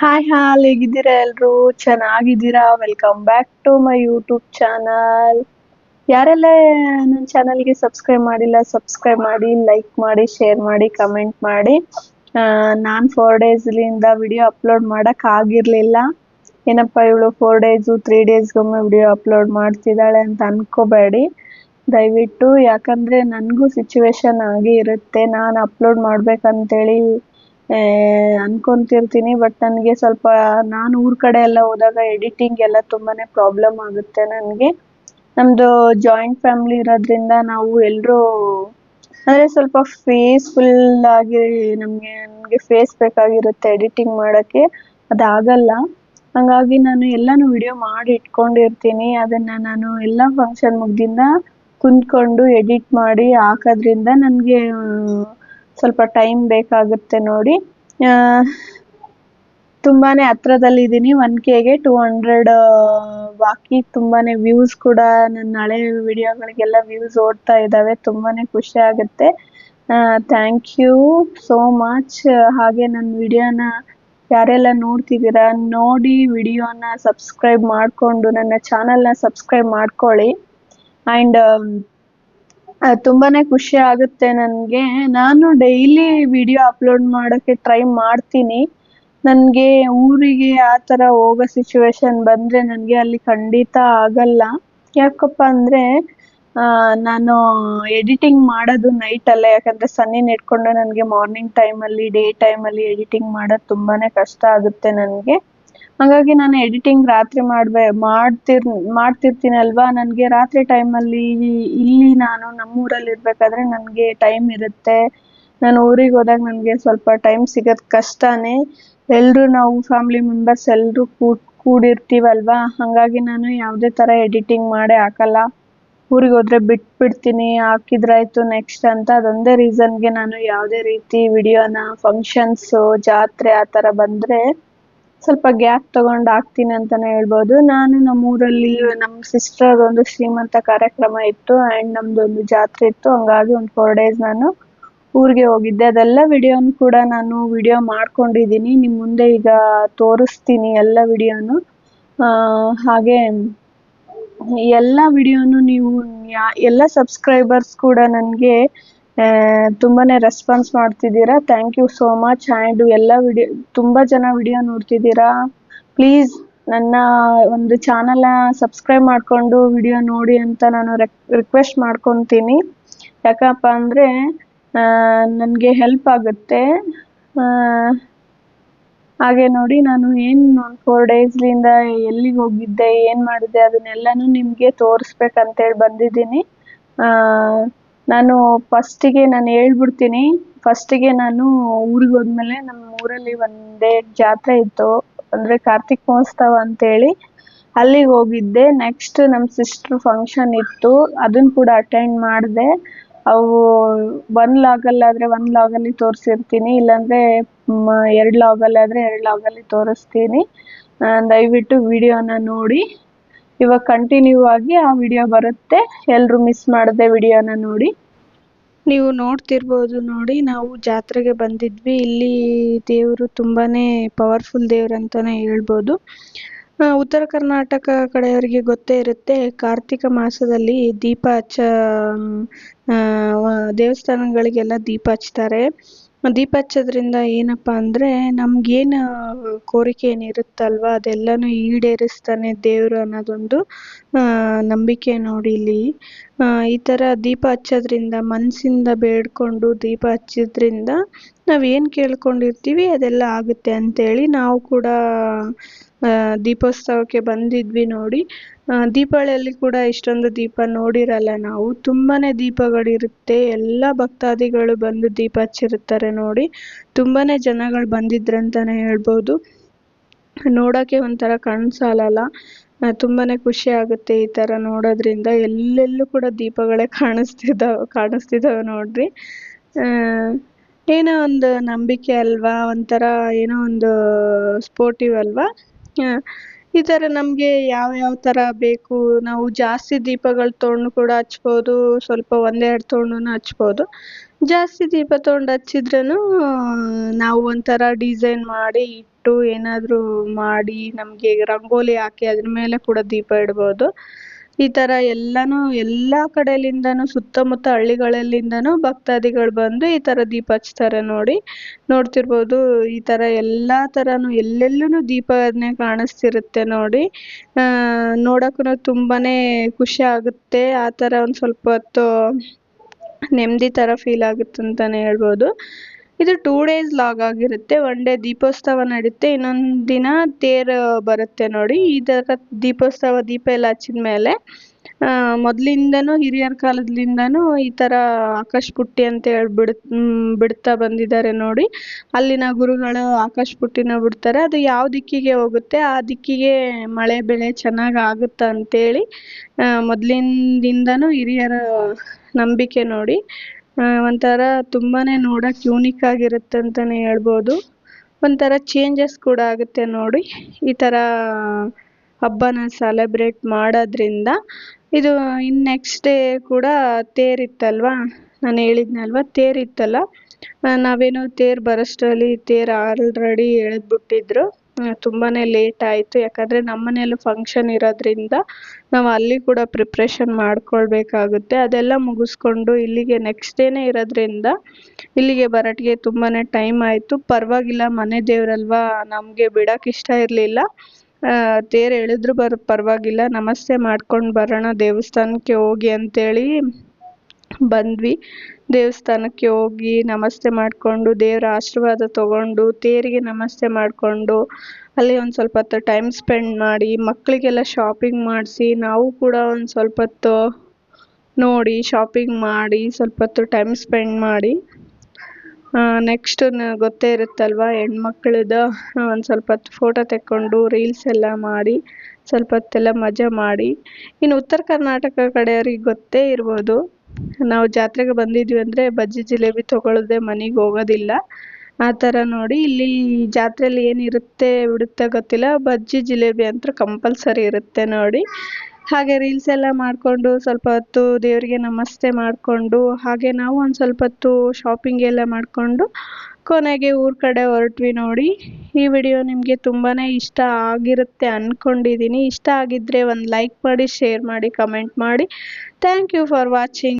Hi ಹಾಲ್ ಹೇಗಿದ್ದೀರಾ ಎಲ್ರು? ಚೆನ್ನಾಗಿದ್ದೀರಾ? Welcome back to my YouTube channel ಯಾರೆಲ್ಲ ನನ್ನ ಚಾನಲ್ಗೆ ಸಬ್ಸ್ಕ್ರೈಬ್ ಮಾಡಿಲ್ಲ ಸಬ್ಸ್ಕ್ರೈಬ್ ಮಾಡಿ ಲೈಕ್ ಮಾಡಿ ಶೇರ್ ಮಾಡಿ ಕಮೆಂಟ್ ಮಾಡಿ. ನಾನು ಫೋರ್ ಡೇಸ್ಲಿಂದ ವಿಡಿಯೋ ಅಪ್ಲೋಡ್ ಮಾಡಕ್ ಆಗಿರ್ಲಿಲ್ಲ. ಏನಪ್ಪ ಇವಳು ಫೋರ್ ಡೇಸು ತ್ರೀ ಡೇಸ್ಗೊಮ್ಮೆ ವಿಡಿಯೋ ಅಪ್ಲೋಡ್ ಮಾಡ್ತಿದ್ದಾಳೆ ಅಂತ ಅನ್ಕೋಬೇಡಿ. ದಯವಿಟ್ಟು ಯಾಕಂದ್ರೆ ನನಗೂ ಸಿಚುವೇಶನ್ ಆಗೇ ಇರುತ್ತೆ. ನಾನು ಅಪ್ಲೋಡ್ ಮಾಡ್ಬೇಕಂತೇಳಿ ಅನ್ಕೊಂತಿರ್ತೀನಿ ಬಟ್ ನನಗೆ ಸ್ವಲ್ಪ ನಾನು ಊರ ಕಡೆ ಎಲ್ಲ ಹೋದಾಗ ಎಡಿಟಿಂಗ್ ಎಲ್ಲ ತುಂಬಾನೇ ಪ್ರಾಬ್ಲಮ್ ಆಗುತ್ತೆ ನನಗೆ. ನಮ್ದು ಜಾಯಿಂಟ್ ಫ್ಯಾಮಿಲಿ ಇರೋದ್ರಿಂದ ನಾವು ಎಲ್ಲರೂ ಅಂದ್ರೆ ಸ್ವಲ್ಪ ಫೇಸ್ಫುಲ್ ಆಗಿ ನಮಗೆ, ನನಗೆ ಫೇಸ್ ಬೇಕಾಗಿರುತ್ತೆ ಎಡಿಟಿಂಗ್ ಮಾಡಕ್ಕೆ. ಅದಾಗಲ್ಲ. ಹಂಗಾಗಿ ನಾನು ಎಲ್ಲಾನು ವಿಡಿಯೋ ಮಾಡಿ ಇಟ್ಕೊಂಡಿರ್ತೀನಿ. ಅದನ್ನ ನಾನು ಎಲ್ಲ ಫಂಕ್ಷನ್ ಮುಗ್ದಿಂದ ಕುಂತ್ಕೊಂಡು ಎಡಿಟ್ ಮಾಡಿ ಹಾಕೋದ್ರಿಂದ ನನಗೆ ಸ್ವಲ್ಪ ಟೈಮ್ ಬೇಕಾಗುತ್ತೆ ನೋಡಿ. ತುಂಬಾ ಹತ್ರದಲ್ಲಿ ಹತ್ರದಲ್ಲಿದ್ದೀನಿ ಒನ್ ಕೆಗೆ ಟೂ ಹಂಡ್ರೆಡ್ ಬಾಕಿ ತುಂಬಾನೇ ವ್ಯೂಸ್ ಕೂಡ ನನ್ನ ಹಳೆ ವಿಡಿಯೋಗಳಿಗೆಲ್ಲ ವ್ಯೂಸ್ ಓಡ್ತಾ ಇದ್ದಾವೆ, ತುಂಬಾನೇ ಖುಷಿ ಆಗುತ್ತೆ. ಥ್ಯಾಂಕ್ ಯು ಸೋ ಮಚ್ ಹಾಗೆ ನನ್ನ ವಿಡಿಯೋನ ಯಾರೆಲ್ಲ ನೋಡ್ತಿದ್ದೀರಾ, ನೋಡಿ ವಿಡಿಯೋನ ಸಬ್ಸ್ಕ್ರೈಬ್ ಮಾಡಿಕೊಂಡು ನನ್ನ ಚಾನಲ್ನ ಸಬ್ಸ್ಕ್ರೈಬ್ ಮಾಡ್ಕೊಳ್ಳಿ. ಆ್ಯಂಡ್ ತುಂಬಾನೇ ಖುಷಿ ಆಗುತ್ತೆ ನನಗೆ. ನಾನು ಡೈಲಿ ವಿಡಿಯೋ ಅಪ್ಲೋಡ್ ಮಾಡೋಕ್ಕೆ ಟ್ರೈ ಮಾಡ್ತೀನಿ. ನನಗೆ ಊರಿಗೆ ಆ ಥರ ಹೋಗೋ ಸಿಚುವೇಶನ್ ಬಂದ್ರೆ ನನಗೆ ಅಲ್ಲಿ ಖಂಡಿತ ಆಗಲ್ಲ. ಯಾಕಪ್ಪ ಅಂದ್ರೆ ನಾನು ಎಡಿಟಿಂಗ್ ಮಾಡೋದು ನೈಟಲ್ಲೇ ಯಾಕಂದ್ರೆ ಸನ್ನಿನ ಹಿಡ್ಕೊಂಡು ನನಗೆ ಮಾರ್ನಿಂಗ್ ಟೈಮಲ್ಲಿ ಡೇ ಟೈಮಲ್ಲಿ ಎಡಿಟಿಂಗ್ ಮಾಡೋದು ತುಂಬಾನೇ ಕಷ್ಟ ಆಗುತ್ತೆ ನನಗೆ. ಹಾಗಾಗಿ ನಾನು ಎಡಿಟಿಂಗ್ ರಾತ್ರಿ ಮಾಡ್ಬೇ, ಮಾಡ್ತಿರ್, ಮಾಡ್ತಿರ್ತೀನಲ್ವಾ? ನನಗೆ ರಾತ್ರಿ ಟೈಮಲ್ಲಿ ಇಲ್ಲಿ ನಾನು ನಮ್ಮೂರಲ್ಲಿ ಇರಬೇಕಾದ್ರೆ ನನಗೆ ಟೈಮ್ ಇರುತ್ತೆ. ನಾನು ಊರಿಗೆ ಹೋದಾಗ ನನಗೆ ಸ್ವಲ್ಪ ಟೈಮ್ ಸಿಗೋದು ಕಷ್ಟನೇ. ಎಲ್ಲರೂ ನಾವು ಫ್ಯಾಮಿಲಿ ಮೆಂಬರ್ಸ್ ಎಲ್ಲರೂ ಕೂಡ್, ಕೂಡಿರ್ತೀವಲ್ವಾ? ಹಾಗಾಗಿ ನಾನು ಯಾವುದೇ ಥರ ಎಡಿಟಿಂಗ್ ಮಾಡೇ ಹಾಕಲ್ಲ. ಊರಿಗೆ ಹೋದ್ರೆ ಬಿಟ್ಬಿಡ್ತೀನಿ, ಹಾಕಿದ್ರಾಯ್ತು ನೆಕ್ಸ್ಟ್ ಅಂತ. ಅದೊಂದೇ ರೀಸನ್ಗೆ ನಾನು ಯಾವುದೇ ರೀತಿ ವಿಡಿಯೋನ ಫಂಕ್ಷನ್ಸು ಜಾತ್ರೆ ಆ ಥರ ಬಂದರೆ ಸ್ವಲ್ಪ ಗ್ಯಾಪ್ ತಗೊಂಡು ಹಾಕ್ತೀನಿ ಅಂತಾನೆ ಹೇಳ್ಬೋದು. ನಾನು ನಮ್ಮೂರಲ್ಲಿ ನಮ್ಮ ಸಿಸ್ಟರ್ ಒಂದು ಶ್ರೀಮಂತ ಕಾರ್ಯಕ್ರಮ ಇತ್ತು ಆ್ಯಂಡ್ ಒಂದು ಜಾತ್ರೆ ಇತ್ತು. ಹಂಗಾಗಿ ಒಂದು ಫೋರ್ ಡೇಸ್ ನಾನು ಊರಿಗೆ ಹೋಗಿದ್ದೆ. ಅದೆಲ್ಲ ವಿಡಿಯೋನು ಕೂಡ ನಾನು ವಿಡಿಯೋ ಮಾಡ್ಕೊಂಡಿದ್ದೀನಿ. ನಿಮ್ಮ ಮುಂದೆ ಈಗ ತೋರಿಸ್ತೀನಿ ಎಲ್ಲ ವಿಡಿಯೋನು ಹಾಗೆ ಎಲ್ಲ ವಿಡಿಯೋನು ನೀವು ಯಾ, ಎಲ್ಲ ಸಬ್ಸ್ಕ್ರೈಬರ್ಸ್ ಕೂಡ ನನಗೆ ತುಂಬಾನೇ ರೆಸ್ಪಾನ್ಸ್ ಮಾಡ್ತಿದ್ದೀರಾ. Thank you so much and ಎಲ್ಲ ವಿಡಿಯೋ ತುಂಬ ಜನ ವಿಡಿಯೋ ನೋಡ್ತಿದ್ದೀರಾ. ಪ್ಲೀಸ್ ನನ್ನ ಒಂದು ಚಾನಲ್ನ ಸಬ್ಸ್ಕ್ರೈಬ್ ಮಾಡಿಕೊಂಡು ವಿಡಿಯೋ ನೋಡಿ ಅಂತ ನಾನು ರಿಕ್ವೆಸ್ಟ್ ಮಾಡ್ಕೊತೀನಿ. ಯಾಕಪ್ಪ ಅಂದರೆ ನನಗೆ ಹೆಲ್ಪ್ ಆಗುತ್ತೆ. ಹಾಗೆ ನೋಡಿ ನಾನು ಏನು ಫೋರ್ ಡೇಸ್ಲಿಂದ ಎಲ್ಲಿಗೆ ಹೋಗಿದ್ದೆ, ಏನು ಮಾಡಿದ್ದೆ ಅದನ್ನೆಲ್ಲನೂ ನಿಮಗೆ ತೋರಿಸ್ಬೇಕಂತೇಳಿ ಬಂದಿದ್ದೀನಿ. ನಾನು ಫಸ್ಟಿಗೆ ನಾನು ಹೇಳ್ಬಿಡ್ತೀನಿ. ಫಸ್ಟಿಗೆ ನಾನು ಊರಿಗೆ ಹೋದ್ಮೇಲೆ ನಮ್ಮ ಊರಲ್ಲಿ ಒಂದೇ ಜಾತ್ರೆ ಇತ್ತು. ಅಂದರೆ ಕಾರ್ತಿಕ್ ಮಹೋತ್ಸವ ಅಂತೇಳಿ. ಅಲ್ಲಿಗೆ ಹೋಗಿದ್ದೆ. ನೆಕ್ಸ್ಟ್ ನಮ್ಮ ಸಿಸ್ಟ್ರ್ ಫಂಕ್ಷನ್ ಇತ್ತು. ಅದನ್ನು ಕೂಡ ಅಟೆಂಡ್ ಮಾಡಿದೆ. ಅವು ಒನ್ ಲಾಗಲ್ಲಾದರೆ ಒನ್ ಲಾಗಲ್ಲಿ ತೋರಿಸಿರ್ತೀನಿ. ಇಲ್ಲಾಂದರೆ ಎರಡು ಲಾಗಲ್ಲಾದರೆ ಎರಡು ಲಾಗಲ್ಲಿ ತೋರಿಸ್ತೀನಿ. ದಯವಿಟ್ಟು ವಿಡಿಯೋನ ನೋಡಿ. ಇವಾಗ ಕಂಟಿನ್ಯೂ ಆಗಿ ಆ ವಿಡಿಯೋ ಬರುತ್ತೆ. ಎಲ್ಲರೂ ಮಿಸ್ ಮಾಡದೆ ವಿಡಿಯೋನ ನೋಡಿ. ನೀವು ನೋಡ್ತಿರ್ಬೋದು ನೋಡಿ, ನಾವು ಜಾತ್ರೆಗೆ ಬಂದಿದ್ವಿ. ಇಲ್ಲಿ ದೇವರು ತುಂಬಾನೇ ಪವರ್ಫುಲ್ ದೇವ್ರು ಅಂತಾನೆ ಹೇಳ್ಬೋದು. ಉತ್ತರ ಕರ್ನಾಟಕ ಕಡೆಯವರಿಗೆ ಗೊತ್ತೇ ಇರುತ್ತೆ, ಕಾರ್ತಿಕ ಮಾಸದಲ್ಲಿ ದೀಪ ಹಚ್ಚ ದೇವಸ್ಥಾನಗಳಿಗೆಲ್ಲ ದೀಪ ಹಚ್ತಾರೆ. ದೀಪ ಹಚ್ಚೋದ್ರಿಂದ ಏನಪ್ಪ ಅಂದರೆ ನಮ್ಗೇನು ಕೋರಿಕೆ ಏನಿರುತ್ತಲ್ವ, ಅದೆಲ್ಲನೂ ಈಡೇರಿಸ್ತಾನೆ ದೇವರು ಅನ್ನೋದೊಂದು ನಂಬಿಕೆ ನೋಡಿ ಇಲ್ಲಿ. ಈ ಥರ ದೀಪ ಹಚ್ಚೋದ್ರಿಂದ ಮನಸ್ಸಿಂದ ಬೇಡ್ಕೊಂಡು ದೀಪ ಹಚ್ಚೋದ್ರಿಂದ ನಾವು ಏನು ಕೇಳ್ಕೊಂಡಿರ್ತೀವಿ ಅದೆಲ್ಲ ಆಗುತ್ತೆ ಅಂತೇಳಿ ನಾವು ಕೂಡ ದೀಪೋತ್ಸವಕ್ಕೆ ಬಂದಿದ್ವಿ ನೋಡಿ. ದೀಪಾವಳಿಯಲ್ಲಿ ಕೂಡ ಇಷ್ಟೊಂದು ದೀಪ ನೋಡಿರಲ್ಲ ನಾವು. ತುಂಬಾನೇ ದೀಪಗಳಿರುತ್ತೆ. ಎಲ್ಲ ಭಕ್ತಾದಿಗಳು ಬಂದು ದೀಪ ಹಚ್ಚಿರುತ್ತಾರೆ ನೋಡಿ. ತುಂಬಾನೇ ಜನಗಳು ಬಂದಿದ್ರಂತಾನೆ ಹೇಳ್ಬೋದು. ನೋಡೋಕ್ಕೆ ಒಂಥರ ಕಣ್ಣು ಸಾಲಲ್ಲ ಆ, ತುಂಬಾನೇ ಖುಷಿ ಆಗುತ್ತೆ ಈ ಥರ ನೋಡೋದ್ರಿಂದ. ಎಲ್ಲೆಲ್ಲೂ ಕೂಡ ದೀಪಗಳೇ ಕಾಣಿಸ್ತಿದ್ದಾವೆ ಕಾಣಿಸ್ತಿದ್ದಾವೆ ನೋಡ್ರಿ. ಏನೋ ಒಂದು ನಂಬಿಕೆ ಅಲ್ವಾ? ಒಂಥರ ಏನೋ ಒಂದು ಸ್ಪೋರ್ಟಿವ್ ಅಲ್ವಾ? ಈ ಥರ ನಮಗೆ ಯಾವ ಯಾವ ಥರ ಬೇಕು? ನಾವು ಜಾಸ್ತಿ ದೀಪಗಳು ತೊಗೊಂಡು ಕೂಡ ಹಚ್ಬೋದು, ಸ್ವಲ್ಪ ಒಂದೆರಡು ತೊಗೊಂಡು ಹಚ್ಬೋದು. ಜಾಸ್ತಿ ದೀಪ ತಗೊಂಡ್ ಹಚ್ಚಿದ್ರೂ ನಾವು ಒಂಥರ ಡಿಸೈನ್ ಮಾಡಿ ಇಟ್ಟು ಏನಾದರೂ ಮಾಡಿ ನಮಗೆ ರಂಗೋಲಿ ಹಾಕಿ ಅದ್ರ ಮೇಲೆ ಕೂಡ ದೀಪ ಇಡ್ಬೋದು. ಈ ಥರ ಎಲ್ಲನೂ ಎಲ್ಲ ಕಡೆಯಿಂದನೂ ಸುತ್ತಮುತ್ತ ಹಳ್ಳಿಗಳಲ್ಲಿಂದನೂ ಭಕ್ತಾದಿಗಳು ಬಂದು ಈ ಥರ ದೀಪ ಹಚ್ತಾರೆ ನೋಡಿ ನೋಡ್ತಿರ್ಬೋದು. ಈ ಥರ ಎಲ್ಲ ಥರನೂ ಎಲ್ಲೆಲ್ಲೂ ದೀಪನೇ ಕಾಣಿಸ್ತಿರುತ್ತೆ ನೋಡಿ. ನೋಡೋಕ್ಕೂ ತುಂಬಾ ಖುಷಿ ಆಗುತ್ತೆ. ಆ ಥರ ಒಂದು ಸ್ವಲ್ಪ ಹೊತ್ತು ನೆಮ್ಮದಿ ಥರ ಫೀಲ್ ಆಗುತ್ತೆ ಅಂತಲೇ ಹೇಳ್ಬೋದು. ಇದು ಟೂ ಡೇಸ್ ಲಾಗ್ ಆಗಿರುತ್ತೆ. ಒನ್ ಡೇ ದೀಪೋತ್ಸವ ನಡೆಯುತ್ತೆ ಇನ್ನೊಂದು ದಿನ ತೇರು ಬರುತ್ತೆ ನೋಡಿ. ಥರ ದೀಪೋತ್ಸವ ದೀಪ ಎಲ್ಲ ಹಚ್ಚಿದ ಮೇಲೆ ಮೊದಲಿಂದನೂ, ಹಿರಿಯರ ಕಾಲದಿಂದನೂ ಈ ಥರ ಆಕಾಶ ಬುಟ್ಟಿ ಅಂತ ಹೇಳಿ ಬಿಡ್ ಬಿಡ್ತಾ ಬಂದಿದ್ದಾರೆ ನೋಡಿ. ಅಲ್ಲಿನ ಗುರುಗಳು ಆಕಾಶ ಬುಟ್ಟಿನ ಬಿಡ್ತಾರೆ. ಅದು ಯಾವ ದಿಕ್ಕಿಗೆ ಹೋಗುತ್ತೆ? ಆ ದಿಕ್ಕಿಗೆ ಮಳೆ ಬೆಳೆ ಚೆನ್ನಾಗಿ ಆಗುತ್ತೆ ಅಂತೇಳಿ ಮೊದಲಿಂದಿಂದನೂ ಹಿರಿಯರ ನಂಬಿಕೆ ನೋಡಿ. ಒಂಥರ ತುಂಬಾನೇ ನೋಡೋಕೆ ಯೂನಿಕ್ ಆಗಿರುತ್ತೆ ಅಂತಲೇ ಹೇಳ್ಬೋದು. ಒಂಥರ ಚೇಂಜಸ್ ಕೂಡ ಆಗುತ್ತೆ ನೋಡಿ. ಈ ಥರ ಹಬ್ಬನ ಸೆಲೆಬ್ರೇಟ್ ಮಾಡೋದ್ರಿಂದ ಇದು ಇನ್ನು ನೆಕ್ಸ್ಟ್ ಡೇ ಕೂಡ ತೇರಿತ್ತಲ್ವಾ? ನಾನು ಹೇಳಿದ್ನಲ್ವ, ತೇರಿತ್ತಲ್ಲ? ನಾವೇನೋ ತೇರು ಬರೋಷ್ಟರಲ್ಲಿ ತೇರು ಆಲ್ರೆಡಿ ಎಳೆದ್ಬಿಟ್ಟಿದ್ರು. ತುಂಬಾ ಲೇಟ್ ಆಯಿತು. ಯಾಕಂದರೆ ನಮ್ಮ ಮನೆಯಲ್ಲೂ ಫಂಕ್ಷನ್ ಇರೋದ್ರಿಂದ ನಾವು ಅಲ್ಲಿ ಕೂಡ ಪ್ರಿಪ್ರೇಷನ್ ಮಾಡ್ಕೊಳ್ಬೇಕಾಗುತ್ತೆ. ಅದೆಲ್ಲ ಮುಗಿಸ್ಕೊಂಡು ಇಲ್ಲಿಗೆ ನೆಕ್ಸ್ಟ್ ಡೇನೇ ಇರೋದ್ರಿಂದ ಇಲ್ಲಿಗೆ ಬರೋಟ್ಗೆ ತುಂಬಾ ಟೈಮ್ ಆಯಿತು. ಪರವಾಗಿಲ್ಲ, ಮನೆ ದೇವರಲ್ವಾ? ನಮಗೆ ಬಿಡೋಕೆ ಇಷ್ಟ ಇರಲಿಲ್ಲ. ತೇರು ಎಳೆದ್ರು ಬರ್, ಪರವಾಗಿಲ್ಲ, ನಮಸ್ತೆ ಮಾಡ್ಕೊಂಡು ಬರೋಣ ದೇವಸ್ಥಾನಕ್ಕೆ ಹೋಗಿ ಅಂತೇಳಿ ಬಂದ್ವಿ. ದೇವಸ್ಥಾನಕ್ಕೆ ಹೋಗಿ ನಮಸ್ತೆ ಮಾಡಿಕೊಂಡು, ದೇವರ ಆಶೀರ್ವಾದ ತಗೊಂಡು, ತೇರಿಗೆ ನಮಸ್ತೆ ಮಾಡಿಕೊಂಡು, ಅಲ್ಲಿ ಒಂದು ಸ್ವಲ್ಪ ಹೊತ್ತು ಟೈಮ್ ಸ್ಪೆಂಡ್ ಮಾಡಿ ಮಕ್ಕಳಿಗೆಲ್ಲ ಶಾಪಿಂಗ್ ಮಾಡಿಸಿ, ನಾವು ಕೂಡ ಒಂದು ಸ್ವಲ್ಪ ಹೊತ್ತು ನೋಡಿ ಶಾಪಿಂಗ್ ಮಾಡಿ, ಸ್ವಲ್ಪ ಹೊತ್ತು ಟೈಮ್ ಸ್ಪೆಂಡ್ ಮಾಡಿ. ನೆಕ್ಸ್ಟ್ ಗೊತ್ತೇ ಇರುತ್ತಲ್ವ ಹೆಣ್ಮಕ್ಳದ್ದು ಒಂದು ಸ್ವಲ್ಪ ಹೊತ್ತು ಫೋಟೋ ತೆಕ್ಕೊಂಡು ರೀಲ್ಸ್ ಎಲ್ಲ ಮಾಡಿ, ಸ್ವಲ್ಪ ಹೊತ್ತೆಲ್ಲ ಮಜಾ ಮಾಡಿ. ಇನ್ನು ಉತ್ತರ ಕರ್ನಾಟಕ ಕಡೆಯವ್ರಿಗೆ ಗೊತ್ತೇ ಇರ್ಬೋದು. ನಾವು ಜಾತ್ರೆಗೆ ಬಂದಿದ್ವಿ ಅಂದರೆ ಬಜ್ಜಿ ಜಿಲೇಬಿ ತೊಗೊಳ್ಳದೆ ಮನೆಗೆ ಹೋಗೋದಿಲ್ಲ. ಆ ಥರ ನೋಡಿ ಇಲ್ಲಿ ಜಾತ್ರೆಯಲ್ಲಿ ಏನಿರುತ್ತೆ ಬಿಡುತ್ತೆ ಗೊತ್ತಿಲ್ಲ. ಬಜ್ಜಿ ಜಿಲೇಬಿ ಅಂತೂ ಕಂಪಲ್ಸರಿ ಇರುತ್ತೆ ನೋಡಿ. ಹಾಗೆ ರೀಲ್ಸ್ ಎಲ್ಲ ಮಾಡಿಕೊಂಡು ಸ್ವಲ್ಪ ಹೊತ್ತು ದೇವರಿಗೆ ನಮಸ್ತೆ ಮಾಡಿಕೊಂಡು, ಹಾಗೆ ನಾವು ಒಂದು ಸ್ವಲ್ಪ ಹೊತ್ತು ಶಾಪಿಂಗ್ ಎಲ್ಲ ಮಾಡಿಕೊಂಡು ಕೊನೆಗೆ ಊರ ಕಡೆ ಹೊರಟ್ವಿ ನೋಡಿ. ಈ ವಿಡಿಯೋ ನಿಮಗೆ ತುಂಬಾ ಇಷ್ಟ ಆಗಿರುತ್ತೆ ಅಂದ್ಕೊಂಡಿದ್ದೀನಿ ಇಷ್ಟ ಆಗಿದ್ದರೆ ಒಂದು ಲೈಕ್ ಮಾಡಿ ಶೇರ್ ಮಾಡಿ ಕಮೆಂಟ್ ಮಾಡಿ. Thank you for watching